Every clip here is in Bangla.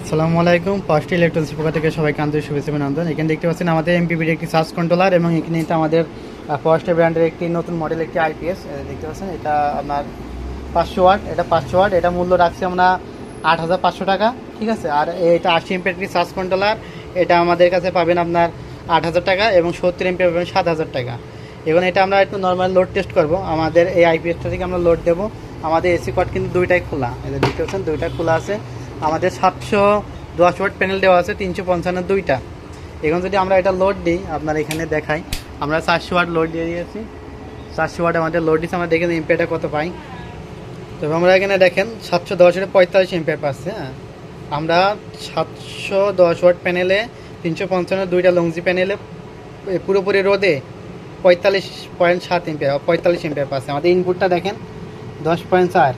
আসসালামু আলাইকুম। ফার্স্ট ইলেকট্রনিক্স পক্ষ থেকে সবাইকে আন্তরিক শুভেচ্ছা অভিনন্দন। এখানে দেখতে পাচ্ছেন আমাদের এমপিবির একটি সার্চ কন্ট্রোলার এবং এখানে এটা আমাদের ফার্স্ট ব্র্যান্ডের একটি নতুন মডেল একটি আইপিএস দেখতে পাচ্ছেন? এটা আপনার পাঁচশো ওয়াট, এটা পাঁচশো ওয়াট, এটা মূল্য রাখছি আমরা আট হাজার পাঁচশো টাকা, ঠিক আছে? আর এটা আশি এমপির একটি সার্চ কন্ট্রোলার এটা আমাদের কাছে পাবেন আপনার আট হাজার টাকা এবং সত্তর এমপি পাবেন সাত হাজার টাকা। এবং এটা আমরা একটু নর্মাল লোড টেস্ট করব। আমাদের এই আইপিএসটা থেকে আমরা লোড দেবো। আমাদের এসি কট কিন্তু দুইটাই খোলা। এটা দেখতে পাচ্ছেন, দুইটা খোলা আছে। আমাদের সাতশো দশ ওয়াট প্যানেল দেওয়া আছে, তিনশো পঞ্চান্ন দুইটা। এখন যদি আমরা এটা লোড দিই, আপনার এখানে দেখাই। আমরা চারশো ওয়াট লোড দিয়ে দিয়েছি। চারশো ওয়াট আমাদের লোড দিচ্ছে আমরা দেখেন এমপিটা কত পাই। তবে আমরা এখানে দেখেন, সাতশো দশ ওয়াটে পঁয়তাল্লিশ এমপিয়ার পাচ্ছে হ্যাঁ। আমরা সাতশো দশ ওয়াট প্যানেলে তিনশো পঞ্চান্ন দুইটা লংজি প্যানেলে পুরোপুরি রোদে পঁয়তাল্লিশ পয়েন্ট সাত এমপিয়ার পঁয়তাল্লিশ এমপিয়ার পাচ্ছে। আমাদের ইনপুটটা দেখেন, দশ পয়েন্ট চার।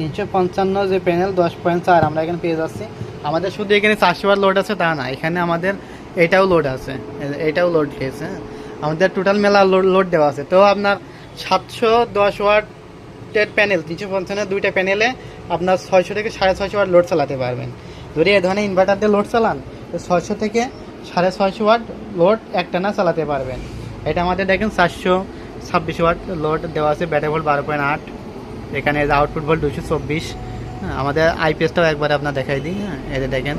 তিনশো পঞ্চান্ন যে প্যানেল দশ পয়েন্ট চার আমরা এখানে পেয়ে যাচ্ছি। আমাদের শুধু এখানে চারশো ওয়াট লোড আছে, তা না। এখানে আমাদের এটাও লোড আছে। এটাও লোড খেয়েছে। আমাদের টোটাল মেলা লোড দেওয়া আছে। তো আপনার সাতশো দশ ওয়াটের প্যানেল তিনশো পঞ্চান্ন দুইটা প্যানেলে আপনার ছয়শো থেকে সাড়ে ছয়শো ওয়াট লোড চালাতে পারবেন। যদি এ ধরনের ইনভার্টার দিয়ে লোড চালান, তো ছয়শো থেকে সাড়ে ছয়শো ওয়াট লোড একটানা চালাতে পারবেন। এটা আমাদের দেখেন চারশো ছাব্বিশ ওয়াট লোড দেওয়া আছে, ব্যাটারি ভোল্ট বারো পয়েন্ট আট। এখানে আউটপুট ভোল্ট দুশো চব্বিশ, আমাদের আইপিএসটাও একবার আপনার দেখাই দিই হ্যাঁ এতে দেখেন।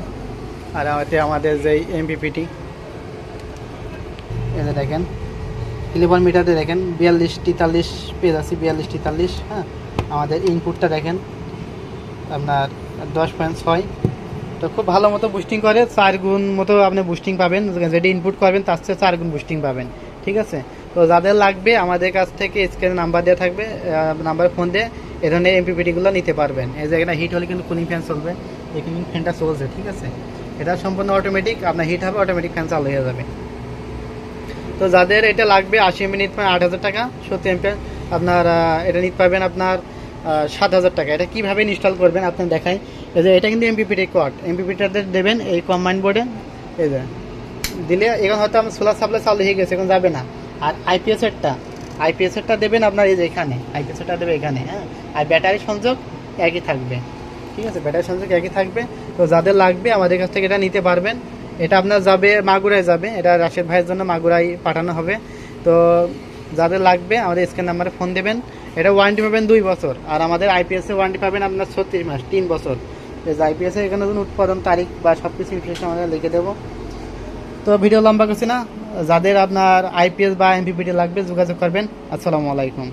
আর আমাদের আমাদের যে এমপিপিটি এতে দেখেন। ইলেভেন মিটারে দেখেন, বিয়াল্লিশ, তেতাল্লিশ, পেয়ে যাচ্ছি বিয়াল্লিশ, তেতাল্লিশ হ্যাঁ। আমাদের ইনপুটটা দেখেন, আপনার দশ পয়েন্ট ছয়। তো খুব ভালো মতো বুস্টিং করে, চার গুণ মতো আপনি বুস্টিং পাবেন, যেটি ইনপুট করবেন, তার চেয়ে চার গুণ বুস্টিং পাবেন, ঠিক আছে? তো যাদের লাগবে, আমাদের কাছ থেকে স্ক্রিনে নাম্বার দেওয়া থাকবে নাম্বার ফোন দিয়ে এ ধরনের এমপিপিটিগুলো নিতে পারবেন। এই যে এখানে হিট হলে কিন্তু কুলিং ফ্যান চলবে, এখানে ফ্যানটা চলছে, ঠিক আছে? এটা সম্পূর্ণ অটোমেটিক আপনার হিট হবে অটোমেটিক ফ্যান চালু হয়ে যাবে। তো যাদের এটা লাগবে, আশি মিনিট মানে আট হাজার টাকা সত্যি এমপিয়ার আপনার এটা নিতে পারবেন আপনার সাত হাজার টাকা। এটা কীভাবে ইনস্টল করবেন আপনার দেখাই। এই যে এটা কিন্তু এমপিপিটি কোয়াড এমপিপিটাতে দেবেন এই কম্বাইন বোর্ডে এই যে, দিলে এখন হয়তো আমার সোলার সাপ্লাই চালু হয়ে গেছে, এখন যাবে না। আর আইপিএসেরটা আইপিএসেরটা দেবেন আপনার এই যে এখানে আইপিএসেরটা দেবে এখানে হ্যাঁ? আর ব্যাটারি সংযোগ একই থাকবে, ঠিক আছে? ব্যাটারি সংযোগ একই থাকবে। তো যাদের লাগবে আমাদের কাছ থেকে এটা নিতে পারবেন। এটা আপনার যাবে মাগুরায় যাবে, এটা রাশেদ ভাইয়ের জন্য মাগুরায় পাঠানো হবে। তো যাদের লাগবে আমাদের স্ক্যান নাম্বারে ফোন দেবেন। এটা ওয়ারেন্টি পাবেন দুই বছর। আর আমাদের আইপিএসে ওয়ারেন্টি পাবেন আপনার ছত্রিশ মাস, তিন বছর। আইপিএসে এখানে উৎপাদন, তারিখ বা সব কিছু ইনফরমেশন আমাদের লিখে দেবো। তো ভিডিও লম্বা করছি না। যাদের আপনার আইপিএস বা এমপিপিটি লাগবে যোগাযোগ করবেন। আসসালামু আলাইকুম।